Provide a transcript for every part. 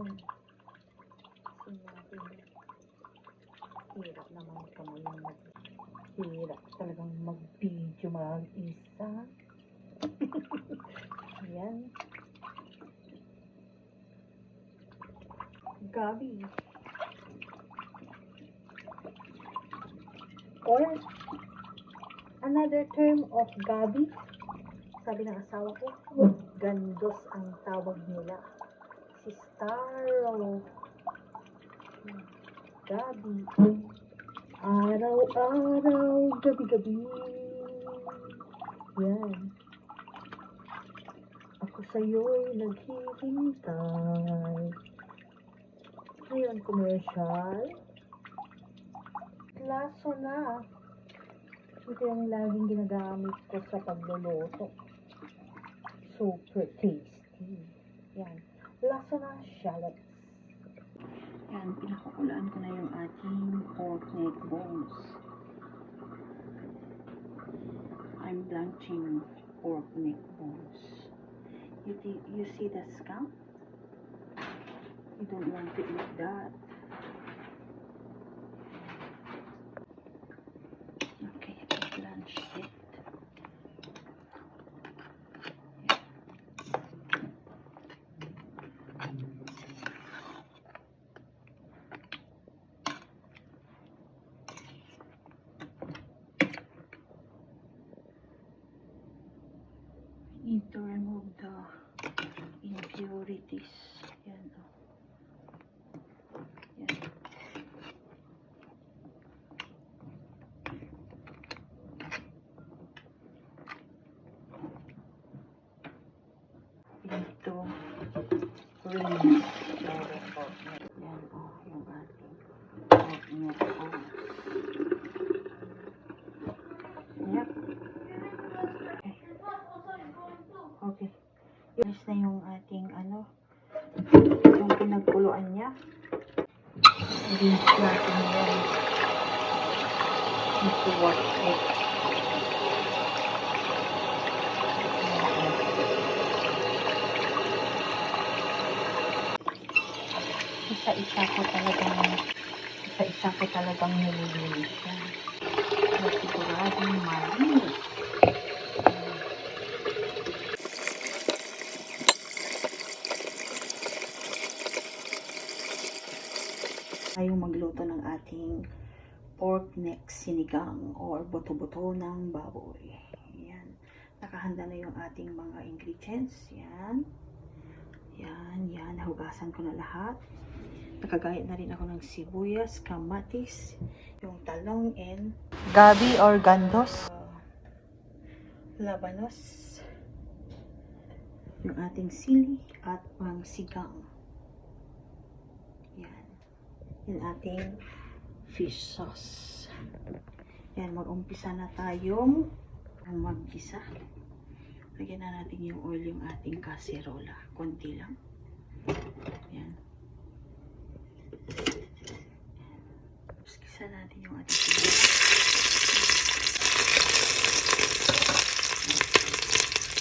Yan. Kasi natin. Hirap naman kamo yung mag Hirap talagang mag-video mag-isa. Yan. Gabi. Or another term of gabi. Sabi ng asawa ko, gandos ang tawag nila. Si Starro. Gabi. Araw-araw, gabi-gabi. Yan. Ako sa'yo'y naghihintay. Ngayon, commercial. Laso na. Ito yung laging ginagamit ko sa pagluluto. Super tasty. Yan. Laso na shallots. Yan, pinakukulaan ko na yung ating pork neck bones. I'm blanching pork neck bones. You, you see the scalp? You don't want it like that. Okay, I blanched it. need to remove the impurities. Yan, oh. Yan. Ito, rinse. Yan, oh, yung ating pork neck bones. Yep. Okay. Yes na yung ating ano, yung pinagkuluan niya. Rinse natin yan. Wash it. Isa-isa ko talagang isa-isa ko talagang nililinis yan. Para siguradong malinis. tayo magluto ng ating pork neck sinigang or buto-buto ng baboy. Yan. Nakahanda na yung ating mga ingredients. Yan. Yan, yan. Hugasan ko na lahat. Nakagayat na rin ako ng sibuyas, kamatis, yung talong and gabi or gandos. Uh, labanos. Yung ating sili at pang sigang. Yan yung ating fish sauce. Yan, mag-umpisa na tayong mag-gisa. Lagyan na natin yung oil yung ating kaserola. Konti lang. Yan. Tapos gisa natin yung ating sibuyas.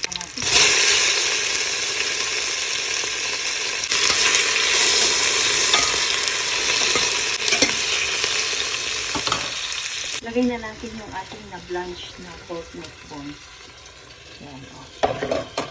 Kamatis. Lagay na natin yung ating na-blanch na pork neck bones. Yan, o. Yan.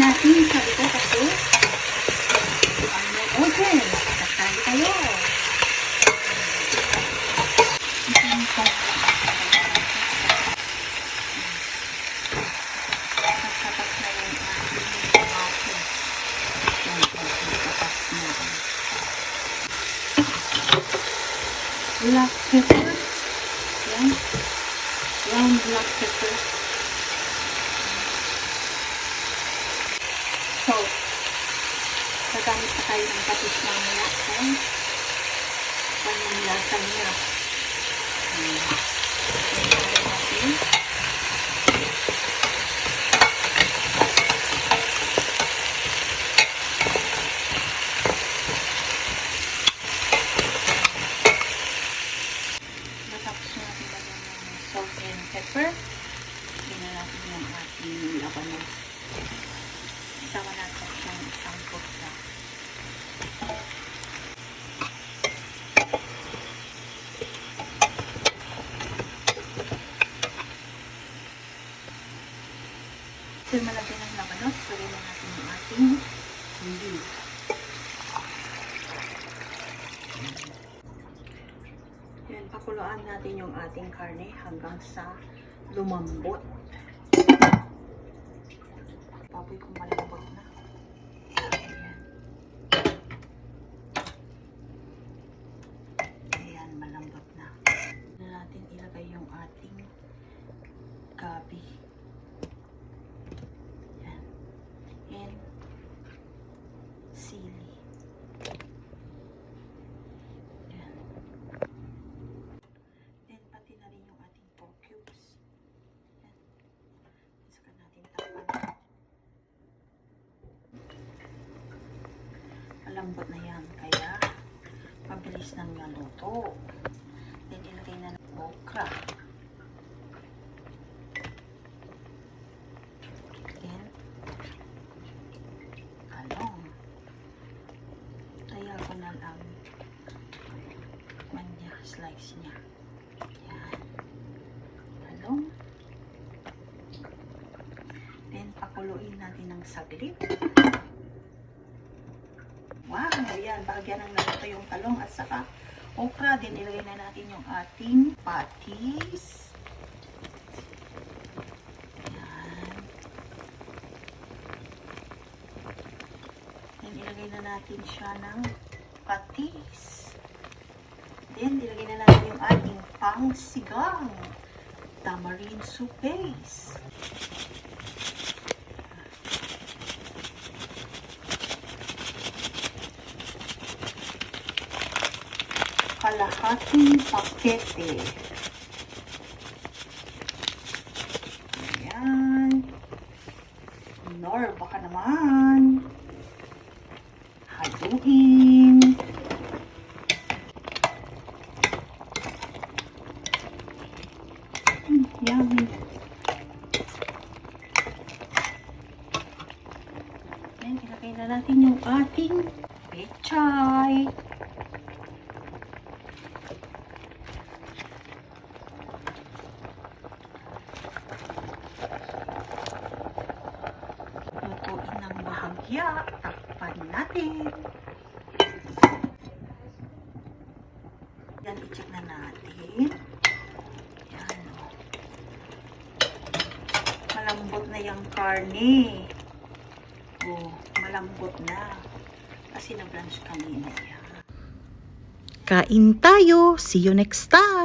natin sabi ko kasi ano open kasali kayo Nagtatas na yung ating tomato. Yan po, nagtatas na. Black pepper. Yan. Yan, black pepper. Salt. Gagamit pa tayo ng patis mamaya. Okay? Ano yung lasa niya? Hmm. Tingnan natin. Matapos na natin lagyan ng salt and pepper. Tingnan natin yung ating labanos. Isama natin siyang isang putla. So, malagyan ng labanos. Lagyan na natin yung ating beef. Yan, pakuluan natin yung ating karne hanggang sa lumambot. Baboy kung malambot na. Ayan. Ayan, malambot na. Na natin ilagay yung ating gabi. Ayan. And sili. Ayan. Then, pati na rin yung ating pork cubes. Yan. Saka natin takpan. Malambot na yan, kaya mabilis nang naluto. Then, ilagay na ng okra. Then, talong. Diagonal ang manya, slice niya. Yan. Talong. Then, pakuluin natin ng saglit. Wow! Yan, bahagyan ng naluto yung talong at saka okra. Then, ilagay na natin yung ating patis. Yan. Then, ilagay na natin siya ng patis. Then, ilagay na natin yung ating pangsigang. Tamarind soup base. Kalahating pakete. Ayan. Nor, baka naman. Haluin. Mm, yummy. Then, ilagay na natin yung ating pechay. Lutuin ng bahagya. Takpan natin. Yan, i-check na natin. Yan. o. Yung karne. Oh, malambot na. Kasi na-blanch kanina yan. Kain tayo. See you next time.